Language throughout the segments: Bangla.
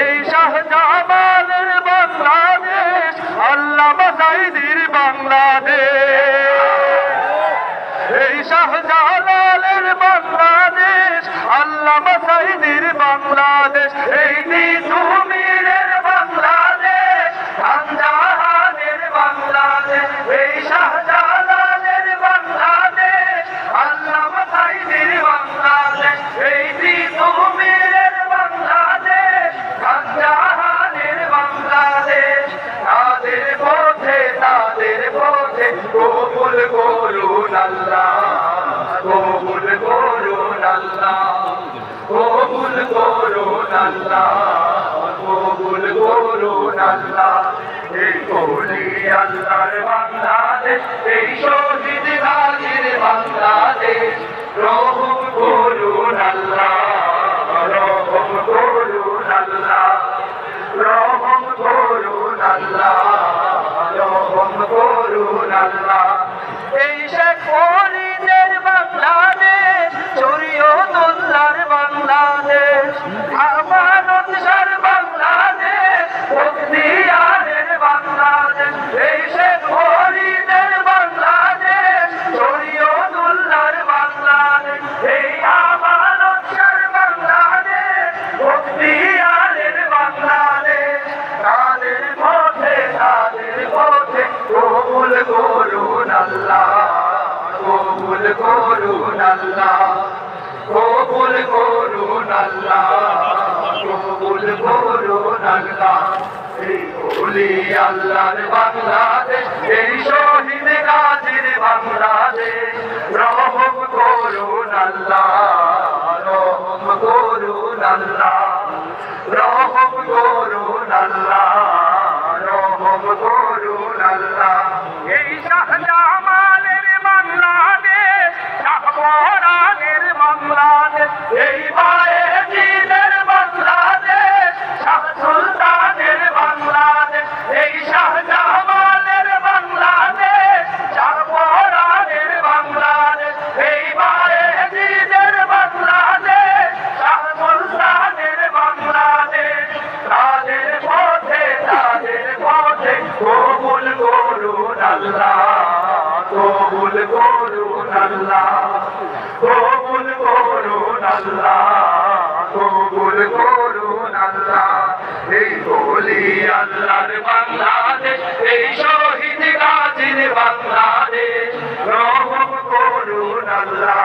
এই শাহজামানের বাংলাদেশ আল্লাহ সাইদির বাংলাদেশ। এই শাহজালালের বাংলাদেশ আল্লাহ সাইদির বাংলাদেশ। এই তুমিরের বাংলাদেশ বাংলাদেশ। এই শাহজালালের কবুল করুন আল্লাহ, কবুল করুন আল্লাহ, কবুল করুন আল্লাহ, কবুল করুন আল্লাহ। এই কলি আল্লাহর বাংলাদেশ এই শহীদ গাজীর বাংলাদেশ করুন আল্লাহ এই বলি আল্লাহর বাংলাদেশ এই শহীদ গাজীর বাংলাদেশ রহম করুন আল্লাহ, রহম করুন আল্লাহ। আল্লাহ, কবুল করুন আল্লাহ, কবুল করুন আল্লাহ, কবুল করুন আল্লাহ। এই বলি আল্লাহর বাংলাদেশ এই শহীদ গাজীর বাংলাদেশ রহম করুন আল্লাহ,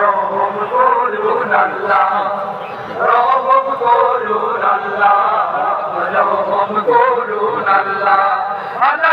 রহম করুন আল্লাহ, রহম করুন আল্লাহ, রহম করুন আল্লাহ। আল্লাহ